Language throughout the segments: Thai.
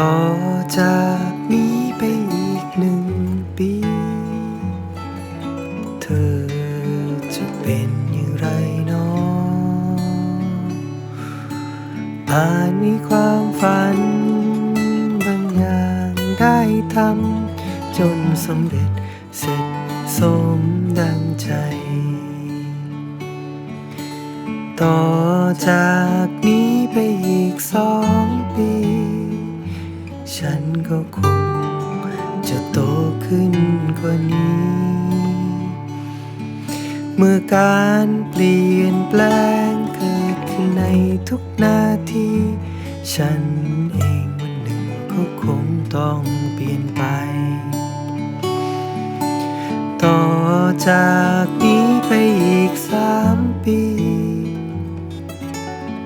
ต่อจากนี้ไปอีกหนึ่งปี เธอจะเป็นอย่างไรเนาะอาจมีความฝัน บางอย่างได้ทำจนสำเร็จเสร็จสมดังใจ ต่อจากนี้ไปอีก ก็คง จะโตขึ้นกว่านี้ เมื่อการเปลี่ยนแปลงเกิดขึ้นในทุกนาที ฉันเองวันหนึ่งก็คงต้องเปลี่ยนไป ต่อจากนี้ไปอีกสามปี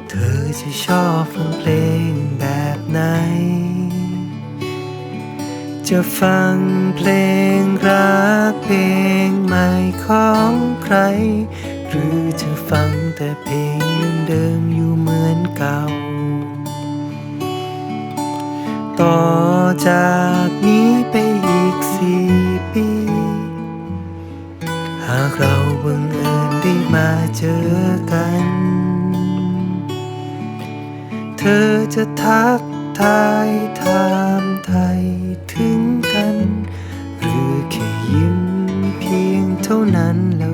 เธอจะชอบฟังเพลงแบบไหน จะฟังเพลงรักเพลงใหม่ของใคร หรือจะฟังแต่เพลงเดิมๆอยู่เหมือนเก่า ต่อจากนี้ไปอีกสี่ปี หากเราบังเอิญได้มาเจอกัน เธอจะทักทายถาม ถึงกั